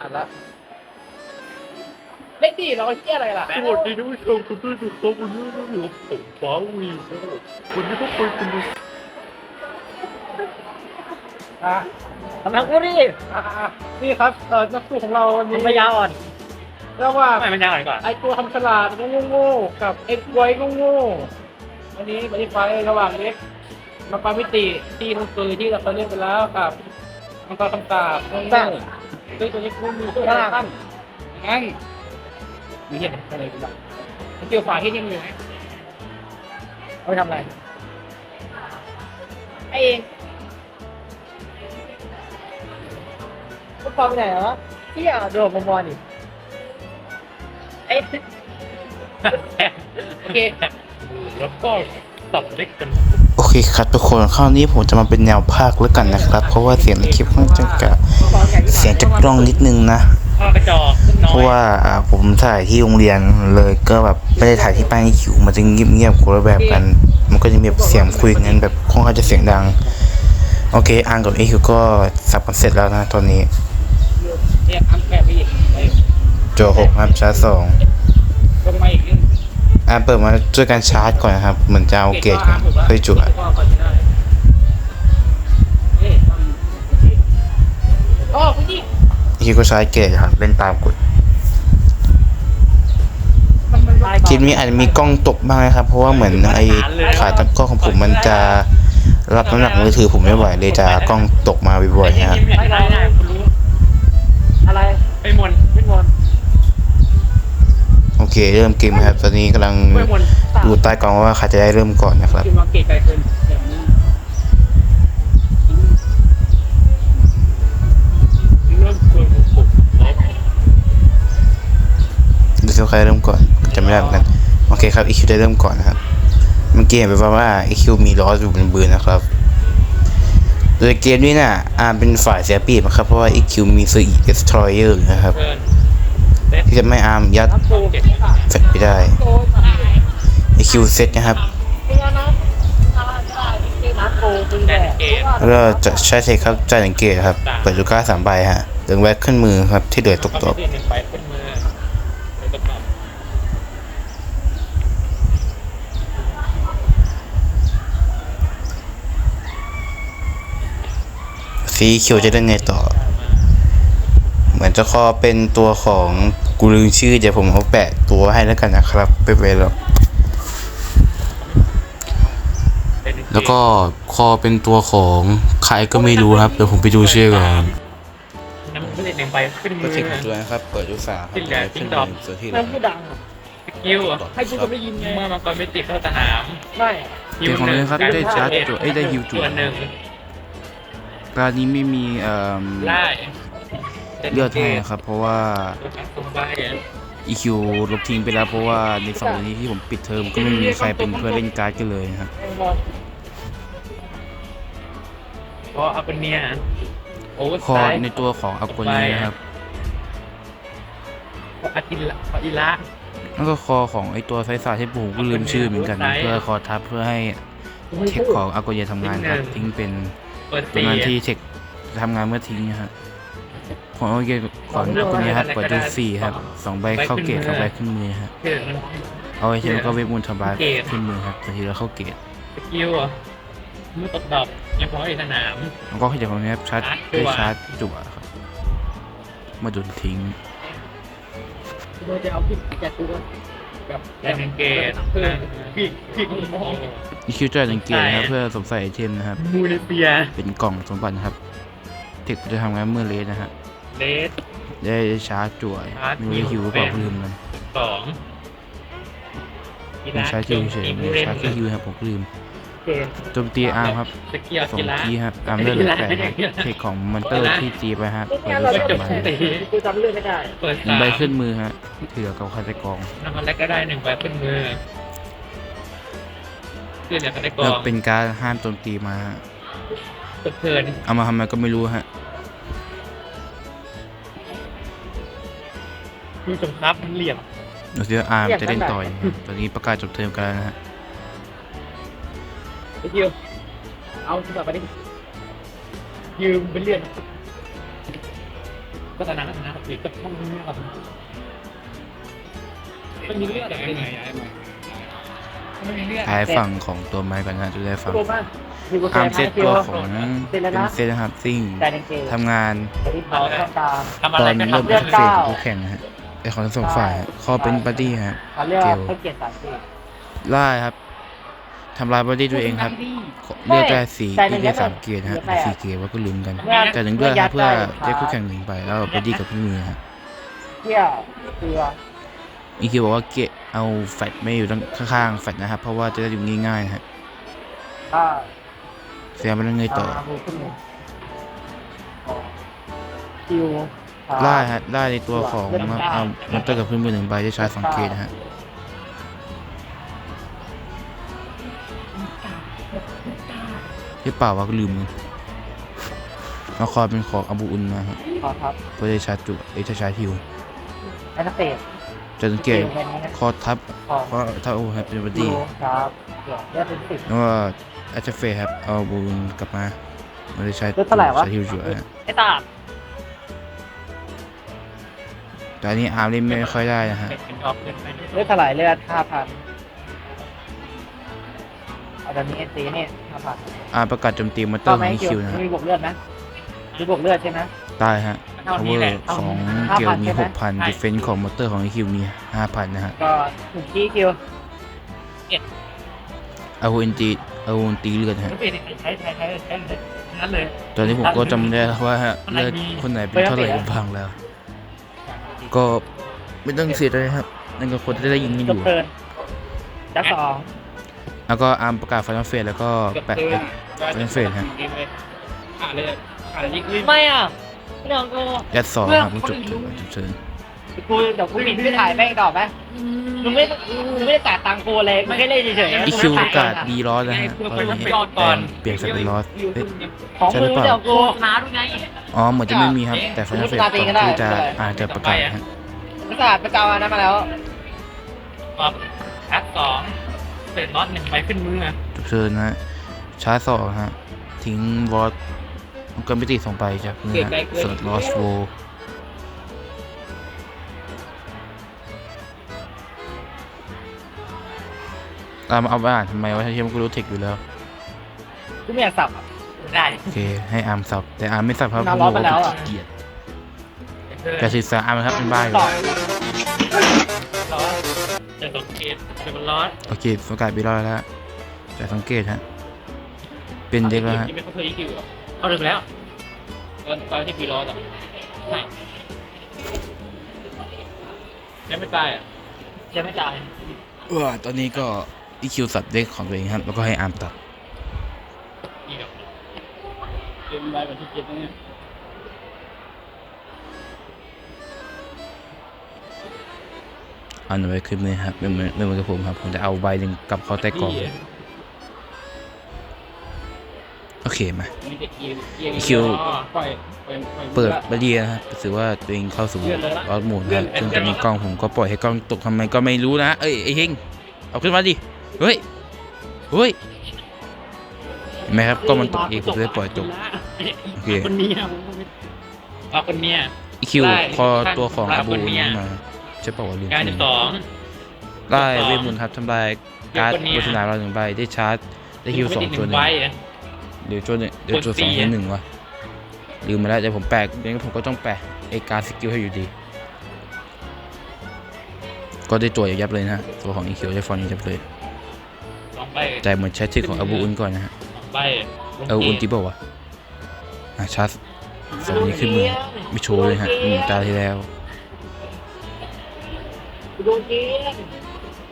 อ่านละเล็กดิเราเที่ยอะไรล่ะสวัสดีท่านผู้ชมคุณผู้ชมครับวันนี้เราอยู่กับผมฟ้าวีนะครับวันนี้ต้องไปเป็นอะทำไมกูดิอะอะนี่ครับเอ่อนักสู้ของเราวันนี้มันพยาอ่อนเรียกว่าทำไมมันยาวหน่อยก่อนไอตัวทำฉลาดโง่ๆกับเอ็กไวโง่ๆวันนี้วันนี้ไฟระหว่างเล็กมาปามิติที่มันคือที่เราเคยเล่นไปแล้วกับมังกรคำสาบโง่ๆ ด้วยตัวนี้คุณมีตัวอะไรท่านงั้นมีเหตุอะไรกันบ้างเกี่ยวฝาที่ยังอยู่ไหมเอาไปทำอะไรไอเองกูฟังไปไหนเหรอเที่ยโดดมามอนดิไอ้โอเคแล้วก็สับเล็กกัน โอเคครับทุกคนคราวนี้ผมจะมาเป็นแนวภาคแล้วกันนะครับ เพราะว่าเสียงในคลิปค่อนข้างจะเสียงจะกล้องนิดนึงนะเพราะว่าผมถ่ายที่โรงเรียนเลยก็แบบไม่ได้ถ่ายที่ป้ายคิวมันจะเงียบๆคนละแบบกัน มันก็จะมีแบบเสียงคุยกันแบบค่อนข้างจะเสียงดัง โอเคอังกับเอคิวก็สับกันเสร็จแล้วนะตอนนี้เนี่ยอัมแบบไปอีกไปโจหกครับชาร์จสอง อ่าเปิดมาช่วยกันชาร์จก่อนนะครับ เหมือนจะเอาเกจก่อนเพื่อจุดก็ก่อนจะได้เอ๊ะอ๋อคุณยี่เอคิวก็ชาร์จเกจครับเล่นตามกฎมันมันคลิปนี้อาจจะมีกล้องตกบ้างนะครับ เพราะว่าเหมือนไอ้ขาตั้งกล้องของผมมันจะรับน้ำหนักมือถือผมไม่ไหวเลยจะกล้องตกมาบ่อยๆนะครับไม่ได้นะคุณรู้อะไรไอ้มนไอ้มนโอ เคเริ่มเกมครับ ตอนนี้กำลังไอ้มนดูใต้กล่องว่าใครจะได้เริ่มก่อนนะครับกินมาเกตไกลเกินแบบนี้เริ่มเกินผมครับดูซิว่าใครเริ่มก่อนจะไม่ได้เหมือนกัน โอเคครับ EQ ได้เริ่มก่อนนะครับ เมื่อกี้เห็นไปว่าว่า EQ มีล้ออยู่บนบืนนะครับโดยเกมนี้น่ะอาร์มเป็นฝ่ายเสียเปรียบนะครับ เพราะว่า EQ มีซื้อ Destroyer นะครับเกิน ที่จะไม่อาร์มยัดโเจ็ดเฟดไปได้โอ้ยตาย EQ เซตนะครับเพื่อนนะนัดโกคือแดแบนบเกตแล้วก็จะใช้เทคครับจ่ายสังเกตครับเปิดลูก้าสามใบฮะถึงแวกขึ้นมือครับที่เหลือตกตบหนึ่งไปขึ้นมือเลยก็ตบสีเขียวจะได้ไงต่อ เหมือนจะคอเป็นตัวของกูลืมชื่อเดี๋ยวผมเอาแปะตัวให้แล้วกันนะครับไปไปแล้วแล้วก็คอเป็นตัวของใครก็ไม่รู้ครับเดี๋ยวผมไปดูชื่อก่อนน้ำไม่ได้หนึ่งไปขึ้นมืก็อเทคตัวนะครับเปิดดูสาที่เหลือทิ้งดอกส่วนที่เหลืนั่อนผู้ดังสกิลให้กูจะไม่ยินไงเมื่อมังกรไม่ติดเข้าสนามไม่เกมของนี้ครับได้ชาร์จตัวเอ้ยได้ฮิวตัวหนึ่งการนี้ไม่มีเอ่อได้ เลือดให้นะครับ เพราะว่าสบาย EQ ลบทิ้งไปแล้วเพราะว่าในสองเดือนนี้ที่ผมปิดเทอมก็ไม่มีใครเป็นเพื่อนเล่นการ์ดกันเลยนะครับเพราะอัปเนียโอเวอร์คอไซด์ในตัวของอัลกอนีนะครับเพราะอากิระเพราะอิระแล้วก็คอของไอตัวไซส์สาที่ผมก็ลืมชื่อเหมือนกัน เพื่อคอทับเพื่อให้เทคของอัลกอนีทำงานครับทิ้งเป็นเปิดเป็นตีงานที่เทคทำงานเมื่อทิ้งนะค รับของอัลกอนีของอัลกอนีครับเปิดดูสี่ครับสองใบเข้าเกตสองใบขึ้นมือครับคือมันเอาไว้ใช้แล้วก็เวทมนต์ทำลายเกตขึ้นมือครับแต่ทีแล้วเข้าเกตสกิลอะเมื่อตกดอกยังพอในสนามแล้วก็ขยับของนี้ครับชาร์จชาร์จจั่ได้วชาร์จจั่วครับ มาดุนทิ้งโดยจะเอาผิดจากกูแบบแดนเกตเพื่อผิดผิดมองอีคิวจ่ายสังเกตนะครับเพื่อสวมใส่ไอเทมนะครับมูนิเปียเป็นกล่องสมบัตินะครับเทคจะทำงานเมื่อเลสนะฮะ เลส ได้ชาร์จจั่วชาร์จไม่รู้จะฮิวหรือเปล่าเป็นลืมมันสองผมใช้คิวเฉยๆไม่ได้ชาร์จแค่ฮิวครับผมลืมเกมโจมตีอาร์มครับสกิลสองกีฬา ทีครับอาร์มเลือดเหลือแปดครับกีฬาเทคของมอนเตอร์ที่ตีไปฮะเปิดเราดูจะสามใบตีกูจำเรื่องไม่ได้ เปิดหนึ่สางมใบขึ้นมือฮะที่เหลือกับคาตกองน้ำมันแรกก็ได้หนึ่งใบขึ้นมือเพื่อนเนี่ยก็ได้กอแล้วงเป็นการห้ามโจมตีมาฮะเปิดเทิร์นเอามาทำไมก็ไม่รู้ฮะ ดูสงครับมันเหลี่ยมเดี๋ยวเดี๋ยวอาร์มจะเล่นต่อยังไงตอนนี้ประกาศจบเทอมกันแล้วนะฮะไอ้เดียวเอาที่แบบไปดิยืมเป็นเรื่องก็ชนะก็ชนะเด็กจะพูดเนี่ยครับมันมีเลือดอะไรไหนมันมีเลือดท้ายฝั่งของตัวไม้ก่อนนะฮะจะได้ฝั่งตัวบ้านมีกูเซอาร์มฟเซตนะคิตัววของเสร็จแล้วเป็นนะเซตนะครับซิ่งแต่ในเกมทำงานที่เขาต้องการทำตอะไรอนก็เริ่มทำเลืเออดฟเฟกเก้าคู่แข่งนะฮะ ไอของทั้งสองฝ่ายฮะคอเป็นบัดดี้ฮะเขาเรียกเกว่าลให้เกียรติสามสี่ไล่ครับทำลายบัดดี้ตัวเองครับ เลือกได้สี่แต่หอีนึ่งกได้ก็สามเกียร์นะฮะเลือกได้สี่เกียร์ว่าก็ลุ้นกันเมื่อแต่หนึ่งด้วยเมื่อยัฮะดเพื่อได้ได้คู่แข่งหนึ่งไปแล้วบัดดี้กับพี่มือฮะเที่ยเกลืออีคิวบอกว่าเกะเอาแฟตไม่อยู่ตรงข้างๆแฟตนะครับ เพราะว่าจะได้ดูง่ายๆนะฮะถ้าเสียไม่ต้องเงยต่อามือขึ้นมือคิว ไล่ฮะไล่ในตัวของเอามอนเตอร์กับเพื่อนมือหนึ่งใบได้ใช้สังเกตนะฮะที่เปล่าว่าก็ลืมมือมาคอยเป็นของอบูอุนมาฮะขอครับเพื่อได้ชาร์จจุเอยจะชาร์จฮิวแอนเตสจะสังเกตคอทับของเพราะถ้าโอ้ครับเป็นบัดคิดี้วครับเดี๋ยวเลือดเป็นสิบแล้วว่าอาจจะเฟยครับเอาบูนกลับมาไม่ได้ใช้เลือดเท่าไหร่วะใช้ฮิวจุฮะไอ้ตา แต่อันนี้อาร์มเล่นไม่ค่อยได้นะฮะเป็นออฟเกินไปเลือดเท่าไหร่เลือดห้าพันเอาตอนนี้เอซีเนี่ยห้าพันอาร์มประกาศโจมตีมอนเตอก็ร์ขไหมองอีคิคิววนะฮะมีบวกเลือดไหมมีบวกเลือดใช่ไหมได้ฮะเท่าพาวนี้เวแหอละร์ของห้าเกลพันมีใช่ไหมหกพันดีเฟนส์ของมอเตอร์ของอีคิวมีห้าพันนะฮะก็หนึ่งที่คิวเอาเอ็นตีเอาเอ็นตีเลือดฮะไม่เป็นใช้ใช้ใช้ใช้เลยนั้นเลยตอนนี้ผมก็จำไม่ได้แล้วว่าเลือดคนไหนเป็นเท่าไหร่กันบ้างแล้ว ก็ไม่ต้องเสียใจครับ นั่นก็คนที่ได้ยินกันอจบยู่ เทิร์นจับสองแล้วก็อาร์มประกาศไฟนอลเฟสแล้วก็แปะ เป็นเฟสฮะ อ่านเลยอ่านยิงวิ่งไม่อะไม่เอากูยัดสองครับมันจบจบจบเชิญ กูเดี๋ยวกูบินไปถ่ายแม่งต่อไหมมึงไม่มึงไม่ได้จ่ายตังค์กูเลยมึงแค่เล่นเฉยๆอีคิวประกาศดีร้อนแล้วฮะตอนนี้เปลี่ยนจากเป็นร้อนเอ๊ะของมึงไม่ได้เอากูน้าด้วยไงอ๋อเหมือนจะไม่มีครับ แต่ไฟนอลเฟสก่อนที่จะอาจจะประกาศฮะไม่จ่ายไปเกาอันนั้นมาแล้วออฟแอดสองเสร็จน็อตหนึ่งไปขึ้นมือจบเชิญนะฮะชาร์จสองฮะทิ้งวอตมันก็ไม่ตีส่งไปจากเนื้อเสิร์ชลอสโว ตามเอาไปอ่านทำไมว่าที่มันก็รู้เทคอยู่แล้วกูไม่อยากสับอะได้โอเคให้อาร์มสับ แต่อาร์มไม่สับครับน่าเพร้อราะนไปแล้วว่าอะขี้เกียจแต่ศึกษาอาร์มครับเป็นบ้าอยู่ต่อร้อนจะสังเกตเป็นร้อนโอเคประกาศไปรอดแล้วแต่สังเกตฮะเป็นเด็กแล้วฮะที่ไม่เขาเคยคิวเขาถึงแล้วตอนตอนที่ปีร้อนอะใช่ยังไม่ตายอะยังไม่จ่ายเออตอนนี้ก็ อีคิวสับเด็กของตัวเองครับ แล้วก็ให้อาร์มตัดอีกอะเกมได้วันที่เจ็ดเนี่ยเอาหน่อยขึ้นเลยครับไม่เหมือนไม่เหมือนกับผมครับ ผมจะเอาใบหนึ่งกลับเข้าใต้กล่องโอเคมามีแต่คิวเกียร์คิวปล่อยปล่อยปล่อยเปิดบัดดี้นะครับรู้สึกว่าตัวเองเข้าสู่รอดหมุนนะครับซึ่งจะมีกล้องผมก็ปล่อยให้กล้องตกทำไมก็ไม่รู้นะ เอ้ยไอ้เฮงเอาขึ้นมาดิ เฮ้ย เฮ้ยเห็นไหมครับกล้องมันตกเองผมเลยปล่อยตก โอเค คนเนี้ยเอาคนเนี้ย อีคิวได้พอตัวของได้อาบูคนเนี้ยนี่มาใช่เปล่าวะลืมการที่สองได้เวทมนต์ครับทำลายการ์ดเดี๋ยวคนเนี้ยบนสนามเราหนึ่งใบได้ชาร์จได้ฮิวสองตัวหนึ่ใบงอะเดี๋ยวตัวหนึ่งเดี๋ยวตัวกดสองสี่ตัวอะหนึ่งวะลืมมาแล้วเดี๋ยวผมแปลยังไงผมก็ต้องแปลไอการสกิลให้อยู่ดี ก็ได้ตัวยับเลยนะฮะตัวของอีคิวได้ฟอนยับเลยสอง ใบใจเหมือนใช้ทิกของอาบูอุนก่อนนะฮะสองใบอาบูอุนที่บอกว่าอะชาร์จสองนี้ขึ้นมือไม่โชว์เลยฮะเหมือนตาที่แล้วกูโดนเกม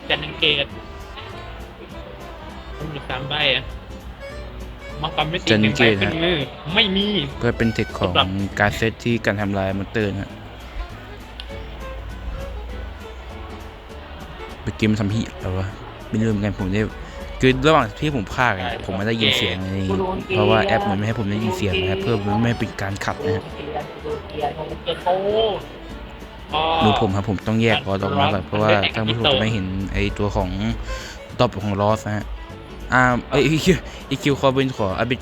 จันทร์หนึ่งเกตมันอยู่สามใบอะมังกรไม่ติดหนึ่งใบขึ้นมือไม่มีก็เป็นเทคของการเซตที่การทำลายมอนเตอร์นะฮะเมื่อกี้มันทำพี่อะไรวะไม่รู้เหมือนกันผมได้ คือระหว่างที่ผมพากย์อะผมไม่ได้ยินเสียงในเพราะว่าแอปมันไม่ให้ผมได้ยินเสียงนะครับเพื่อมันไม่ให้เป็นการขัดนะฮะกูโดนเกลียร์กูโดนเกลียร์โอ้อ๋อดูผมครับผมต้องแยกลอสออกมาก่อนเพราะว่าถ้าไม่ถูกจะไม่เห็นไอตัวของตอบของลอสนะฮะอ่าไออีคิวอีคิวคอเป็นขออาบิ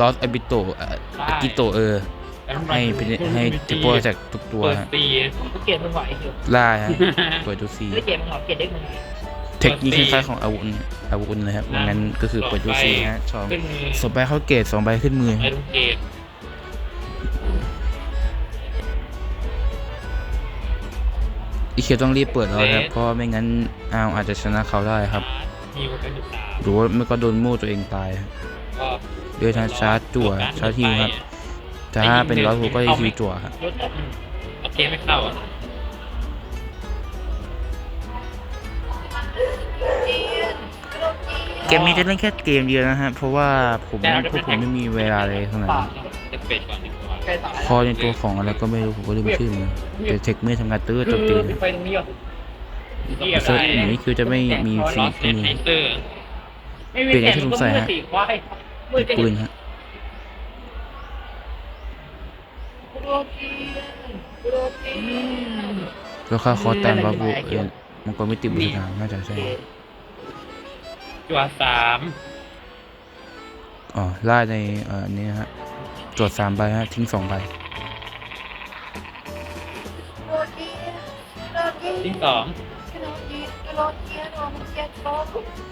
ลอสอาบิโตอากิโตเออให้เป็นให้เทปโปจากทุกตัวเปิดฮะตีเกลียดมึงหน่อยอยู่ล่าฮะเปิดดูซีไม่เกลียดมึงหรอกเกลียดเด็กมึงหน่อย เทคนิคคล้ายๆของอาวุธอาวุธนะครับงั้นก็คือเปิดดูซีฮะสองขึ้นมือสองใบเข้าเกตสองใบขึ้นมือไอ้ฮะลูกเกดอีคิวต้องรีบเปิดแล้วครับเพราะไม่งั้นอ้าวอาจจะชนะเขาได้ครับมีวันเป็นสามหรือว่าไม่ก็โดนมู่ตัวเองตายครับก็ด้วยทางชาร์จจั่วชาร์จฮิวครับแต่ถ้าเป็นร้อยหัวก็ฮิวจั่วครับรถโอเคไม่เข้า เกมนี้จะเล่นแค่เกมเดียวนะฮะ เพราะว่าผมพวกผมไม่มีเวลาเลยเท่านั้นเด็กเป็ดก่อนดีกว่าใกล้ตายพอในตัวของอะไรก็ไม่รู้ผมก็ลืมชื่อมันแต่เทคเมื่อทำงานตื้อโจมตีคือไปตรงนี้ก่อนเซิร์ชหนีคือจะไม่มีฟรีเซที่นมีไฮเซอร์ไม่มีเสียงก็มืดสีควายมืดจะปืเห็นนฮะแล้วค่าคอแตนบาบูเอ็นมันก็ไม่ติดบุษนาน่าจะใช่ จัวสามอ๋อล่าในเอ่ออันนี้ฮะตรวจสามใบฮะ ทิ้งสองใบที่สอง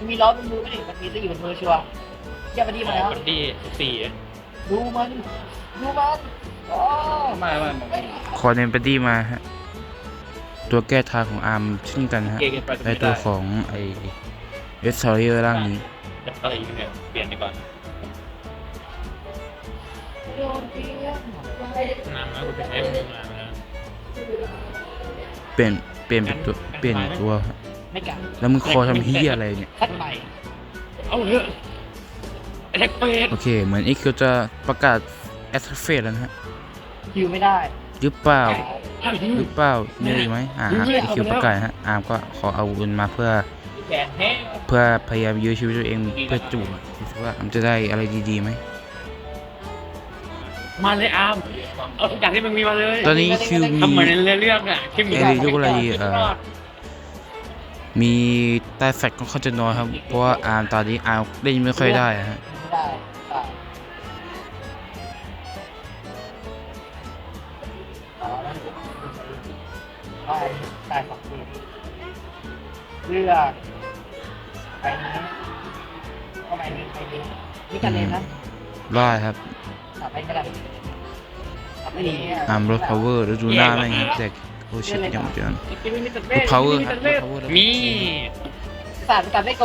มีล้อเป็นมือไม่ดิมันมีตีเป็นมือชัวร์เยี่ยมไปดีมาแล้วคนที่สี่ดูมัน ดูมันอ๋อไม่ไม่ไม่คอเนมปดี้มาฮะ ตัวแก้ทางของอาร์มเช่นกันฮะเกย์ไปในตัวของไอ เอสซอรี่ร่างนี้จะอะไรอยู่เนี่ยเปลี่ยนดีกว่าน้ำมาคุณไปใช้มือมาแล้วเปลี่ยนเปลี่ยนเป็นตัวเปลี่ยนตัวฮะไม่กัดแล้วมึงคอทำเฮียอะไรเนี่ยคัดไปเอาเถอะแท็กเป็ดโอเค เหมือนอีคิวจะประกาศแอสเฟสแล้วนะฮะคิวไม่ได้หรือเปล่าหรือเปล่ามีอะไรอีกไหมอ่าฮะอีคิวประกาศฮะอาร์มก็ขอเอาอุนมาเพื่อแขนแห้ง เพื่อพยายามยื้อชีวิตตัวเองเพื่อจูบดูสิว่ามันจะได้อะไรดีๆไหมมาเลยอาร์มเอาทุกอย่างที่มึงมีมาเลยตอนนี้คิวทำเหมือนมีในเรื่องอะที่มีเอริลูกอะไรเอ่อมีใต้แฟกก็ค่อนจะน้อยครับ เพราะว่าอาร์มตอนนี้อาร์มเล่นไม่ค่อยได้อะฮะไม่ได้ได้เอาละได้ได้สองทีเลือก ไปนี้ก็ไปนี้ไปนี้นี่กันเลยนะได้ครับตัดไปก็ได้ตัดไม่ดีอาร์มรถพาวเวอร์หรือดูหน้าแม่งครับแต่โอ้ชิตยังไม่เจอกินไม่มีตัดรเล่ถพาวเวอร์มีครัตับดเล่รถพาวเวอร์มีตัดตัดไม่โก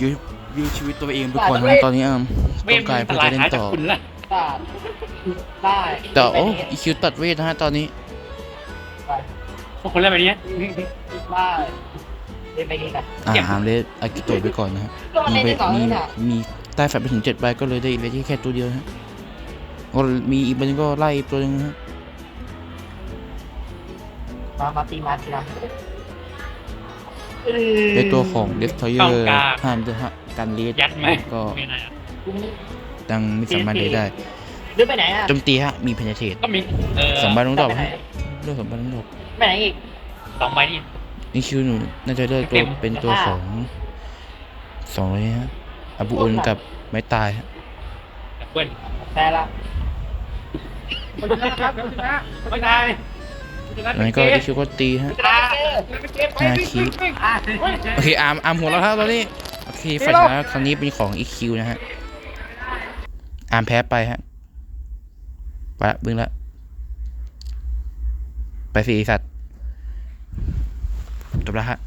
ยื้อยื้อชีวิตตัวเองไปก่อนนะตอนนี้อาร์มเวต้อมงการตเพื่อลาจะดเล่นหายจากต่อคุณละตัดได้แต่โอ้อีคิวตัดเวทนะฮะตอนนี้พวกคนเล่นแบบนี้ได้เล่ นไปดีกันอ่าเก็บอาร์มเลสอากิโตะไปก่อนนะฮะก็มันมีเล่นไปได้ต่อมีเลยน่ะมีใต้แฟลชไปถึงเจ็ดใบก็เลยได้เลยที่แค่ตัวเดียวนะฮะก็มีอีกใบนึงก็ไล่อีกตัวหนึงนะฮะมามาตีมาทีละในตัวของเดสทอยเออร์ห้ามจะฮะการเลสยัดไหมก็ไม่ได้อะยังไม่สามารถเลสได้เลื่อนไปไหนอะโจมตีฮะมีเพนเทตก็มีเออสองใบลงดอกฮะเลือกสองใบลงดอกไปไหนอีกสองใบนี่ นี่คิวหนูน่าจะเลือกตัวเป็นตัวของสองเลยฮะอาบูอุนกับไม้ตายฮะดับเบิ้ลแพ้ละคนชนะครับคนชนะไม่ได้คนชนะอันนี้ก็อีคิวก็ตีฮะอะห้าคีอะโอเคอาร์มอาร์มหัวแล้วครับตอนนี้โอเคฝ่ายชนะครั้งนี้เป็นของอีคิวนะฮะอาร์มแพ้ไปฮะไปละบึ้งละไปสิไอ้สัตว์ จบแล้วฮะ